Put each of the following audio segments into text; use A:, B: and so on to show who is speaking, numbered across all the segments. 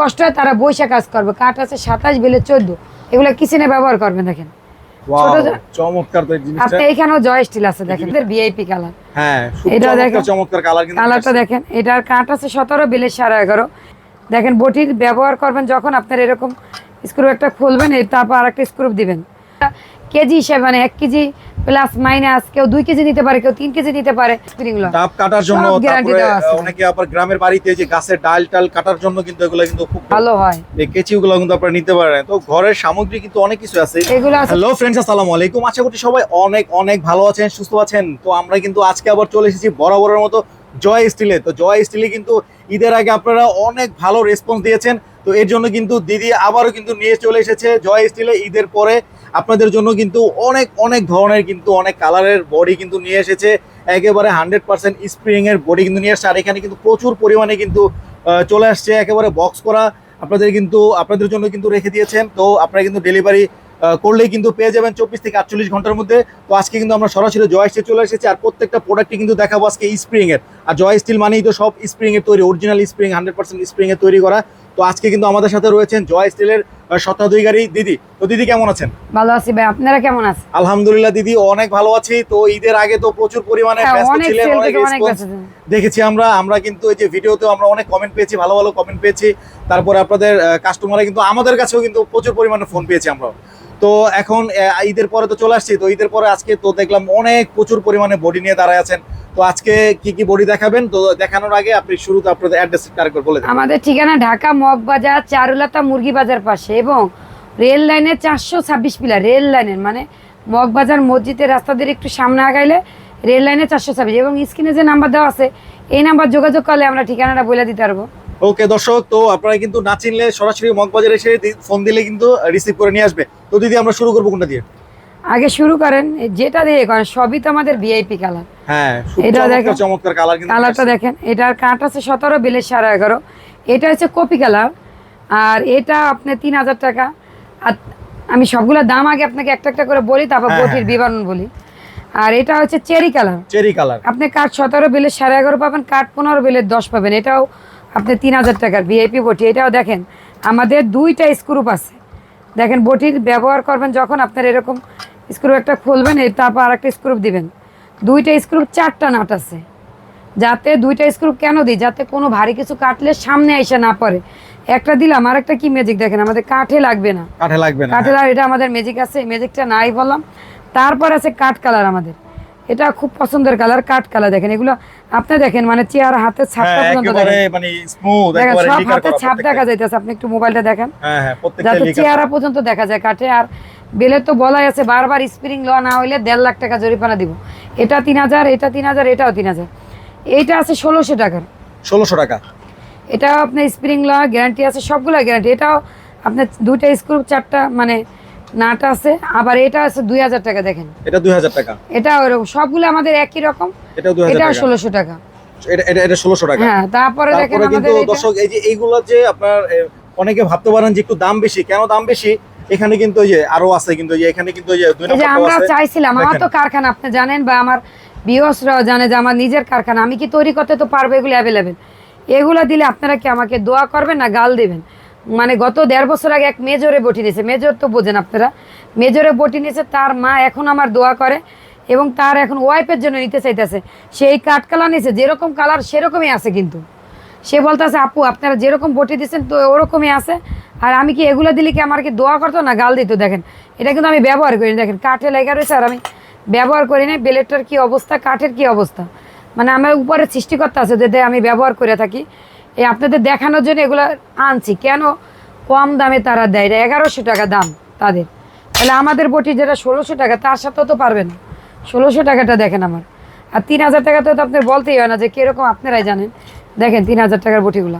A: কষ্ট হয় তারা বৈশা কাজ করবে কাঠ আছে সাতাশ বেলে চোদ্দ। এগুলো কিচেনে ব্যবহার করবেন দেখেন।
B: Wow, চমৎকার তো এই জিনিসটা।
A: আপনি এখানেও জয় স্টিল আছে দেখেন ভিআইপি কালার
B: হ্যাঁ
A: এটা দেখেন।
B: চমৎকার কালার
A: কালারটা দেখেন এটার কাঠ আছে সতেরো বিলের সাড়ে এগারো। দেখেন বটির ব্যবহার করবেন যখন আপনার এরকম স্ক্রু একটা খুলবেন তারপর আর একটা স্ক্রু দিবেন। কেজি হিসেবে মানে এক কেজি প্লাস মাইনাস কেউ দুই কেজি নিতে পারে কেউ তিন কেজি নিতে পারে
B: ডাব কাটার জন্য তারপরে অনেকে আবার গ্রামের বাড়িতে যে গাছের ডাল টাল কাটার জন্য কিন্তু এগুলো কিন্তু খুব
A: ভালো হয়।
B: এই কেচিগুলো কিন্তু আপনারা নিতে পারেন। তো ঘরের সামগ্রী কিন্তু অনেক কিছু আছে।
A: এগুলো আছে।
B: হ্যালো আসসালামু আলাইকুম। আশা করি সবাই অনেক অনেক ভালো আছেন সুস্থ আছেন। তো আমরা কিন্তু আজকে আবার চলে এসেছি বরাবরের মতো জয় স্টিলে। তো জয় স্টিলে কিন্তু ঈদের আগে আপনারা অনেক ভালো রেসপন্স দিয়েছেন। তো এর জন্য কিন্তু দিদি আবারও কিন্তু নিয়ে চলে এসেছে জয় স্টিলে ঈদের পরে। আপনাদের জন্য কিন্তু অনেক অনেক ধরনের কিন্তু অনেক কালারের বডি কিন্তু নিয়ে এসেছে। একেবারে হান্ড্রেড পার্সেন্ট স্প্রিং এর বডি কিন্তু নিয়ে আসছে আর এখানে কিন্তু প্রচুর পরিমাণে কিন্তু চলে আসছে একেবারে বক্স করা। আপনাদের কিন্তু, আপনাদের জন্য কিন্তু রেখে দিয়েছেন। তো আপনারা কিন্তু ডেলিভারি করলেই কিন্তু পেয়ে যাবেন চব্বিশ থেকে আটচল্লিশ ঘণ্টার মধ্যে। তো আজকে কিন্তু আমরা সরাসরি জয় স্টিল চলে এসেছি। আর প্রত্যেকটা প্রোডাক্টই কিন্তু দেখাবো আজকে স্প্রিং এর। আর জয় স্টিল মানেই তো সব স্প্রিং এর তৈরি। Original spring hundred percent spring এর তৈরি করা। তো আজকে কিন্তু আমাদের সাথে রয়েছেন জয় স্টিলের শতাধিকারী দিদি। তো দিদি কেমন আছেন?
A: ভালো আছি ভাই আপনারা কেমন আছেন?
B: আলহামদুলিল্লাহ দিদি অনেক ভালো আছি। তো ঈদের আগে তো প্রচুর পরিমাণে
A: হ্যাঁ,
B: ব্যস্ত ছিলেন অনেক। দেখেছি আমরা। আমরা কিন্তু এই যে ভিডিওতেও আমরা অনেক কমেন্ট পেয়েছি ভালো ভালো কমেন্ট পেয়েছি। তারপরে আপনাদের কাস্টমারে কিন্তু আমাদের কাছেও কিন্তু প্রচুর পরিমাণে ফোন পেয়েছি আমরা। তো এখন ঈদের পরে তো চলে আসছি। তো ঈদের পরে আজকে তো দেখলাম অনেক প্রচুর পরিমাণে বডি নিয়ে দাঁড়ায় আছেন। তো আজকে কি কি বডি দেখাবেন? তো দেখানোর আগে আপনি শুরুতে আপনাদের অ্যাড্রেস আরেকবার বলে দেন।
A: আমাদের ঠিকানা ঢাকা মগবাজার চারুলতা মুরগি বাজার পাশে এবং রেল লাইনের চারশো ছাব্বিশ পিলার রেল লাইনের মানে মগবাজার মসজিদের রাস্তা দিয়ে একটু সামনে আগাইলে রেল লাইনে চারশো ছাব্বিশ এবং স্ক্রিনে যে নাম্বার দেওয়া আছে এই নাম্বার যোগাযোগ করলে আমরা ঠিকানাটা বলে দিতে পারব।
B: ওকে দর্শক তো আপনারা কিন্তু না চিনলে সরাসরি মগবাজার এসে ফোন দিলে কিন্তু রিসিভ করে নিয়ে আসবে। তো দিদি আমরা শুরু করব কোনটা দিয়ে?
A: আগে শুরু করেন যেটা দিয়ে করেন সবই তো আমাদের ভিআইপি কালার
B: হ্যাঁ
A: এটা দেখেন।
B: চমৎকার কালার কিন্তু
A: কালারটা দেখেন এটার কাঠ আছে সতেরো বিলের সাড়ে এগারো। এটা হচ্ছে কপি কালার আর এটা তিন হাজার টাকা। আর আমি সবগুলো দাম আগে আপনাকে একটা একটা করে বলি তারপর
B: হ্যাঁ,
A: বটির বিবরণ বলি। আর এটা হচ্ছে চেরি কালার।
B: Cherry colour.
A: আপনি কাঠ সতেরো বিলের সাড়ে এগারো পাবেন কাঠ পনেরো বিলের দশ পাবেন। এটাও আপনি তিন হাজার টাকার ভিআইপি বটি। এটাও দেখেন আমাদের দুইটা স্ক্রুপ আছে। দেখেন বটির ব্যবহার করবেন যখন আপনার এরকম স্ক্রু একটা খুলবেন তারপর আরেকটা স্ক্রুপ দিবেন। দুইটা স্ক্রুপ চারটা নাট আছে। যাতে দুইটা স্ক্রুপ কেন দিই? যাতে কোনো ভারী কিছু কাটলে সামনে এসে না পড়ে। একটা দিলাম আর একটা কি ম্যাজিক দেখেন? আমাদের কাঠে লাগবে না।
B: কাঠে লাগবে না
A: কাঠের আর এটা আমাদের ম্যাজিক আছে ম্যাজিকটা নাই বললাম। তারপর আছে কাঠ কালার আমাদের। এটা খুব পছন্দের কালার কাঠ কালার দেখেন। এগুলো আপনি দেখেন মানে চেয়ার হাতের ছাপটা
B: হ্যাঁ
A: পর্যন্ত দেখেন।
B: মানে স্মুথ
A: দেখেন সব হাতের ছাপ দেখা যাইতেছে। আপনি একটু মোবাইলটা দেখেন।
B: হ্যাঁ হ্যাঁ প্রত্যেকটা
A: যাতে চেয়ারা পর্যন্ত দেখা যায় কাঠে। আর বেলের তো বলাই আছে বারবার স্প্রিং লওয়া না হইলে দেড় লাখ টাকা জরিমানা দিব। এটা তিন হাজার এটা তিন হাজার এটাও তিন হাজার। এইটা আছে ষোলোশো টাকার।
B: ষোলোশো টাকা।
A: এটাও আপনার স্প্রিং লওয়া গ্যারান্টি আছে সবগুলো গ্যারান্টি এটাও আপনার দুইটা স্ক্রু চারটা মানে নাট আছে। আবার এটা আছে দুই হাজার টাকা দেখেন।
B: এটা দুই হাজার টাকা।
A: এটা ওরকম সবগুলো আমাদের একই রকম।
B: টাকা।
A: ষোলোশো টাকা।
B: এটা এটা এটা ষোলোশো টাকা।
A: হ্যাঁ তারপরে দেখেন আমাদের
B: দর্শক এই যে এইগুলো যে আপনার অনেকে ভাবতে পারেন যে একটু দাম বেশি। কেন দাম বেশি? এখানে কিন্তু ওই যে আরও আছে কিন্তু যে এখানে কিন্তু ওই যে দুই
A: আমরা চাইছিলাম আমার তো কারখানা আপনি জানেন বা আমার বিয়সরাও জানে যে আমার নিজের কারখানা আমি কি তৈরি করতে তো পারব এগুলো অ্যাভেলেবেল এগুলো দিলে আপনারা কি আমাকে দোয়া করবেন না গাল দিবেন? মানে গত দেড় বছর আগে এক মেজরে বটি নিয়েছে মেজর তো বোঝেন আপনারা। মেজরে বটি নিয়েছে তার মা এখন আমার দোয়া করে এবং তার এখন ওয়াইফের জন্য নিতে চাইতেছে। সেই কাঠ কালার নিয়েছে যেরকম কালার সেরকমই আছে কিন্তু। সে বলতেছে, আপু, আপনারা যেরকম বটি দিচ্ছেন তো ওরকমই আছে। আর আমি কি এগুলো দিলে কি আমার কি দোয়া করতো না গাল দিত? দেখেন, এটা কিন্তু আমি ব্যবহার করি দেখেন, কাঠে লেখা রয়েছে আর আমি ব্যবহার করি না। বেলেটটার কি অবস্থা, কাঠের কি অবস্থা? মানে আমার উপরে সৃষ্টিকর্তা আছে যাতে আমি ব্যবহার করে থাকি। এই আপনাদের দেখানোর জন্য এগুলো আনছি। কেন? কম দামে তারা দেয়। এটা এগারোশো টাকা দাম তাদের। তাহলে আমাদের বটি যেটা ষোলোশো টাকা, তার সাথেও তো পারবে না ষোলোশো টাকাটা দেখেন আমার। আর তিন হাজার টাকা তো আপনার বলতেই হয় না যে কীরকম আপনারাই জানেন। দেখেন তিন হাজার টাকার বটিগুলো।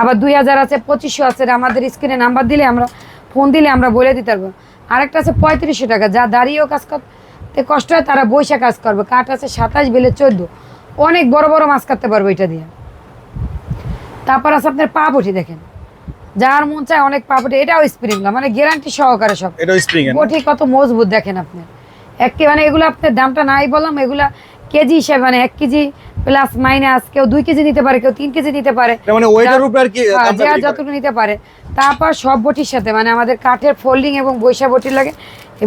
A: আবার দুই হাজার আছে পঁচিশশো আছে আমাদের স্ক্রিনে নাম্বার দিলে আমরা ফোন দিলে আমরা বলে দিতে পারব। আরেকটা আছে পঁয়ত্রিশশো টাকা যা দাঁড়িয়েও কাজ করতে কষ্ট হয় তারা বৈশা কাজ করবে। কাঠ আছে সাতাশ বেলে চোদ্দ। অনেক বড় বড় মাছ কাটতে পারব এটা দিয়ে। তারপর আছে আপনার পা বটি দেখেন। যার মন চায় অনেক পা বটি এটাও স্প্রিং মানে গ্যারান্টি সহকারে সব। বটি কত মজবুত দেখেন আপনি। একে মানে এগুলো আপনার দামটা নাই বললাম এগুলা কেজি হিসেবে মানে এক কেজি প্লাস মাইনাস কেউ দুই কেজি নিতে পারে কেউ তিন কেজি নিতে পারে।
B: মানে
A: হ্যাঁ। যতটুকু নিতে পারে। তারপর সব বটির সাথে মানে আমাদের কাঠের ফোল্ডিং এবং বৈশা বটির লাগে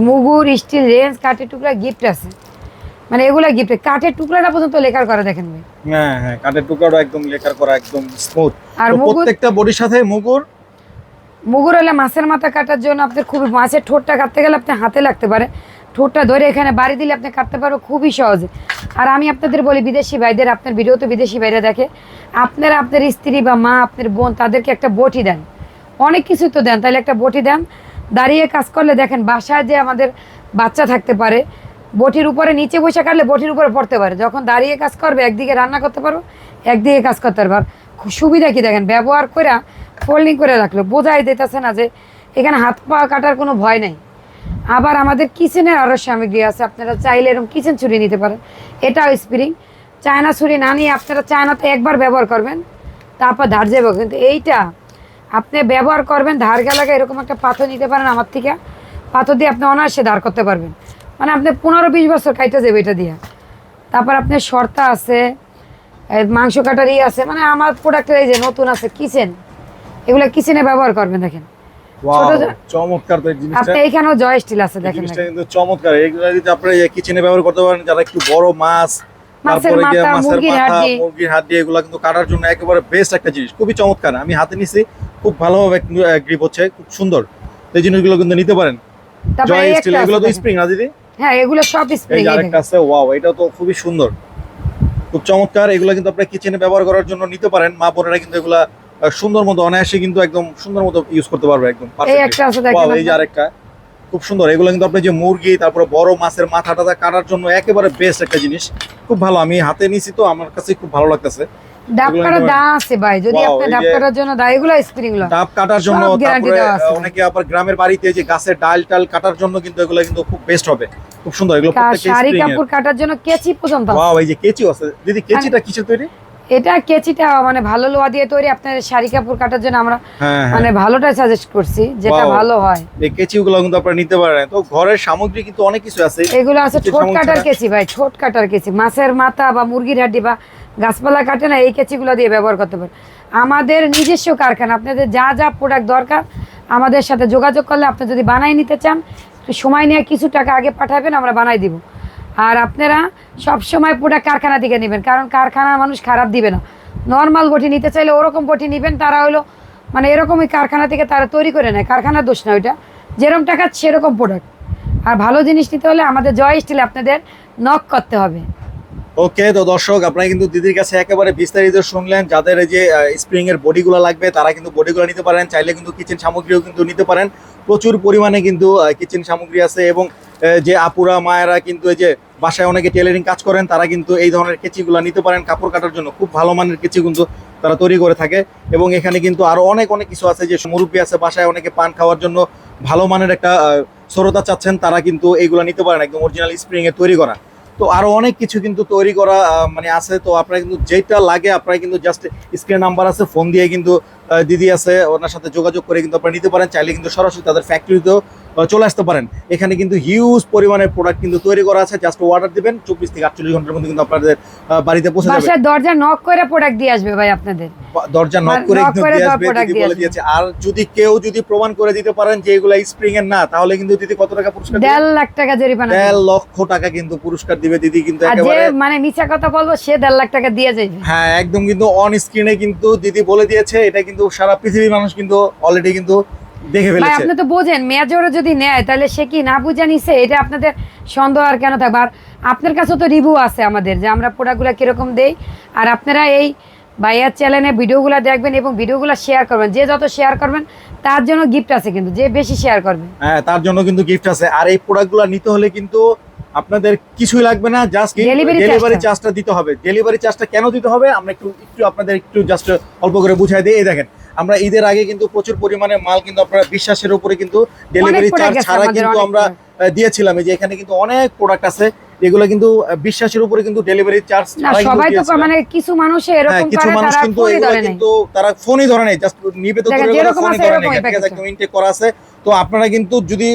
A: মুগুর স্টিল রেঞ্জ কাঠের টুকরা গিফট আছে। মানে এগুলা গিফট কাঠের টুকরাটা পর্যন্ত লেখার করা দেখেন ভাই।
B: হ্যাঁ হ্যাঁ কাঠের টুকরাটা একদম লেখার করা একদম স্মুথ
A: আর
B: প্রত্যেকটা বডির সাথে মুগুর?
A: মুগুর হলে মাছের মাথা কাটার জন্য আপনার খুবই মাছের ঠোঁটটা কাটতে গেলে আপনি হাতে লাগতে পারে। ঠোঁটটা ধরে এখানে বাড়ি দিলে আপনি কাটতে পারো, খুবই সহজে। আর আমি আপনাদের বলি, বিদেশি ভাইদের, আপনার ভিডিও তো বিদেশি ভাইরা দেখে, আপনারা আপনার স্ত্রী বা মা, আপনার বোন, তাদেরকে একটা বটি দেন। অনেক কিছু তো দেন, তাহলে একটা বটি দেন। দাঁড়িয়ে কাজ করলে দেখেন, বাসায় যে আমাদের বাচ্চা থাকতে পারে, বটির উপরে, নিচে বসে কাটলে বটির উপরে পড়তে পারে। যখন দাঁড়িয়ে কাজ করবে, একদিকে রান্না করতে পারব একদিকে কাজ করতে পারব। সুবিধা কি দেখেন, ব্যবহার করে ফোল্ডিং করে রাখল। বোঝাই দিতেছে না যে, এখানে হাত পা কাটার কোনো ভয় নেই। আবার আমাদের কিচেনের আরও সামগ্রী আছে, আপনারা চাইলে এরকম কিচেন ছুরি নিতে পারেন। এটাও স্প্রিং চায়না ছুরি না নিয়ে আপনারা চায়নাতে একবার ব্যবহার করবেন, তারপর ধার যাবে কিন্তু এইটা আপনি ব্যবহার করবেন, ধার গেলাকে এরকম একটা পাথর নিতে পারেন আমার থেকে। পাথর দিয়ে আপনি অনায়াসে ধার করতে পারবেন। মানে আপনি পনেরো বিশ বছর খাইতে যাবে এটা দিয়ে। তারপর আপনার শর্তা আছে মাংস কাটার আছে। মানে আমার প্রোডাক্টের এই যে নতুন আছে কিচেন এগুলো কিচেনে ব্যবহার করবেন দেখেন।
B: চমৎকার তো জিনিসটা।
A: এইখানেও জয় স্টিল আছে দেখেন
B: জিনিসটা কিন্তু চমৎকার। এগুলো যদি আপনারা কিচেনে ব্যবহার করতে পারেন যারা একটু বড় মাছ তারপরে গিয়ে মাছের মাথা
A: হাড্ডি।
B: মুরগির হাড্ডি এগুলো কিন্তু কাটার জন্য একেবারে বেস্ট একটা জিনিস। খুবই চমৎকার। আমি হাতে নিছি খুব ভালোভাবে গ্রিপ হচ্ছে খুব সুন্দর। এই জিনিসগুলো কিন্তু নিতে পারেন। জয় স্টিল এগুলো তো স্প্রিং না দিদি?
A: হ্যাঁ এগুলো সব স্প্রিং
B: যে আরেকটা আছে ওয়াও এটা তো খুবই সুন্দর। খুব চমৎকার। এগুলো কিন্তু আপনার কিচেনে ব্যবহার করার জন্য নিতে পারেন। মা বোনেরা কিন্তু এগুলা সুন্দর মতো অনায়াসে কিন্তু একদম সুন্দর মতো ইউজ করতে পারবে একদম
A: এই
B: যে আরেকটা খুব সুন্দর। এগুলো কিন্তু আপনি যে মুরগি তারপরে বড় মাছের মাথা টাথা কাটার জন্য একেবারে বেস্ট একটা জিনিস। খুব ভালো আমি হাতে নিছি তো আমার কাছে খুব ভালো লাগতেছে।
A: ডাব কাটার দা আছে ভাই। যদি আপনি ডাব কাটার জন্য দা এগুলো স্প্রিংগুলো।
B: ডাব কাটার জন্য তারপরে অনেকে আবার গ্রামের বাড়িতে যে গাছের ডাল টাল কাটার জন্য কিন্তু এগুলো কিন্তু খুব বেস্ট হবে। খুব সুন্দর এগুলো প্রত্যেকটা
A: শাড়ি কাপড় কাটার জন্য কেচি পর্যন্ত।
B: ওয়াও এই যে কেচিও আছে। দিদি কেচিটা কিসের তৈরি?
A: এটা কেচিটা মানে ভালো লোহা দিয়ে তৈরি আপনার শাড়ি কাপড় কাটার জন্য আমরা
B: হ্যাঁ হ্যাঁ।
A: মানে ভালোটা সাজেস্ট করছি যেটা ভালো হয়।
B: এই কেচিগুলো কিন্তু আপনারা নিতে পারেন। তো ঘরের সামগ্রী কিন্তু অনেক কিছু আছে।
A: এগুলো আছে ছোট কাটার কেচি ভাই ছোট কাটার কেচি। মাছের মাথা বা মুরগির হাড্ডি বা গাছপালা কাটে না এই কেচিগুলো দিয়ে ব্যবহার করতে পারেন। আমাদের নিজস্ব কারখানা আপনাদের যা যা প্রোডাক্ট দরকার আমাদের সাথে যোগাযোগ করলে আপনি যদি বানাই নিতে চান সময় নিয়ে কিছু টাকা আগে পাঠাবেন আমরা বানাই দিব। আর আপনারা সব সময় প্রোডাক্ট কারখানা থেকে নেবেন, কারণ কারখানার মানুষ খারাপ দিবে না। নর্মাল বটি নিতে চাইলে ওরকম বটি নেবেন, তারা হলো মানে এরকমই কারখানা থেকে তারা তৈরি করে নেয়, কারখানার দোষ না ওইটা। যেরকম টাকা সেরকম প্রোডাক্ট আর ভালো জিনিস নিতে হলে আমাদের জয় স্টিলে আপনাদের নক করতে হবে।
B: ওকে তো দর্শক, আপনারা কিন্তু দিদির কাছে একেবারে বিস্তারিত শুনলেন, যাদের যে স্প্রিং এর বডিগুলো লাগবে, তারা কিন্তু বডিগুলো নিতে পারেন, চাইলে কিন্তু কিচেন সামগ্রীও কিন্তু নিতে পারেন। প্রচুর পরিমাণে কিন্তু কিচেন সামগ্রী আছে এবং যে আপুরা, মায়েরা কিন্তু এই যে বাসায় অনেকে টেলারিং কাজ করেন, তারা কিন্তু এই ধরনের কেচিগুলো নিতে পারেন কাপড় কাটার জন্য। খুব ভালো মানের কেচি কিন্তু তারা তৈরি করে থাকে। এবং এখানে কিন্তু আরও অনেক অনেক কিছু আছে যে মুরব্বী আছে, বাসায় অনেকে পান খাওয়ার জন্য ভালো মানের একটা শ্রোতা চাচ্ছেন, তারা কিন্তু এইগুলো নিতে পারেন একদম অরিজিনাল স্প্রিং এ তৈরি করা। তো আরও অনেক কিছু কিন্তু তৈরি করা মানে আছে। তো আপনারা কিন্তু যেটা লাগে আপনারা কিন্তু জাস্ট স্ক্রিন নাম্বার আছে ফোন দিয়ে কিন্তু দিদি আছে, ওনার সাথে যোগাযোগ করে কিন্তু আপনারা নিতে পারেন। চাইলে কিন্তু সরাসরি তাদের ফ্যাক্টরিতেও চলে আসতে পারেন। এখানে কিন্তু হিউজ পরিমাণের প্রোডাক্ট কিন্তু তৈরি করা আছে। জাস্ট অর্ডার দিবেন চব্বিশ থেকে আটচল্লিশ ঘণ্টার মধ্যে কিন্তু আপনাদের বাড়িতে পৌঁছে যাবে।
A: বাসার দরজা নক করে প্রোডাক্ট দিয়ে আসবে ভাই আপনাদের।
B: দরজা নক করে কিন্তু দিয়ে আসবে বলে দিয়েছে। আর যদি কেউ যদি প্রমাণ করে দিতে পারেন যে এগুলা স্প্রিং এর না তাহলে কিন্তু দিদি কত টাকা পুরস্কার?
A: দেড় লাখ টাকা জরিমানা
B: দেড় লক্ষ টাকা কিন্তু পুরস্কার দিবে দিদি কিন্তু একেবারে
A: মানে মিছা কথা বলব সে দেড় লাখ টাকা দিয়ে যাবে।
B: হ্যাঁ একদম কিন্তু অন স্ক্রিনে কিন্তু দিদি বলে দিয়েছে এটা কিন্তু সারা পৃথিবীর মানুষ কিন্তু অলরেডি কিন্তু দেখে ফেলেছে।
A: আপনি তো বোঝেন যদি নেয় তাহলে সে কি না বুঝে নিছে? এটা আপনাদের সন্দেহ আর কেন থাকবে? আর আপনার কাছে তো রিভিউ আছে আমাদের যে আমরা প্রোডাক্টগুলো কীরকম দেই। আর আপনারা এই ভাইয়ার চ্যানেলে ভিডিওগুলো দেখবেন এবং ভিডিওগুলো শেয়ার করবেন। যে যত শেয়ার করবেন তার জন্য গিফট আছে কিন্তু যে বেশি শেয়ার করবে।
B: হ্যাঁ তার জন্য কিন্তু গিফট আছে। আর এই প্রোডাক্টগুলো নিতে হলে কিন্তু আপনাদের কিছুই লাগবে না জাস্ট ডেলিভারি। চার্জটা দিতে হবে। ডেলিভারি চার্জটা কেন দিতে হবে? আমরা একটু একটু আপনাদের একটু জাস্ট অল্প করে বুঝাই দিই। এই দেখেন আমরা ঈদের আগে কিন্তু প্রচুর পরিমাণে মাল কিন্তু আপনারা বিশ্বাসের উপরে কিন্তু ডেলিভারি চার্জ ছাড়া কিন্তু আমরা দিয়েছিলাম। যে এখানে কিন্তু অনেক প্রোডাক্ট আছে। এগুলো কিন্তু বিশ্বাসের উপরে কিন্তু ডেলিভারি চার্জ
A: সবাই তো মানে কিছু মানুষ
B: হ্যাঁ
A: এরকম
B: কিছু মানুষ কিন্তু এগুলো কিন্তু তারা ফোনই ধরে নেই। জাস্ট নিবে তো
A: দেখেন,
B: দূরের ফোনই ধরে নেই। একদম ইনটেক করা আছে? তো আপনারা কিন্তু যদি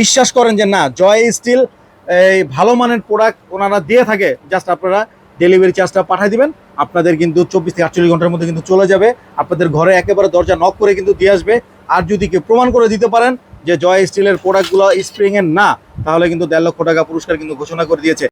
B: বিশ্বাস করেন যে না জয় স্টিল এই ভালো মানের প্রোডাক্ট ওনারা দিয়ে থাকে জাস্ট আপনারা ডেলিভারি চার্জটা পাঠিয়ে দিবেন। আপনাদের কিন্তু চব্বিশ থেকে আটচল্লিশ ঘণ্টার মধ্যে কিন্তু চলে যাবে। আপনাদের ঘরে একেবারে দরজা নক করে কিন্তু দিয়ে আসবে। আর যদি কেউ প্রমাণ করে দিতে পারেন যে জয় স্টিলের প্রোডাক্টগুলো স্প্রিং এর না, তাহলে কিন্তু দেড় লক্ষ টাকা পুরস্কার কিন্তু ঘোষণা করে দিয়েছে।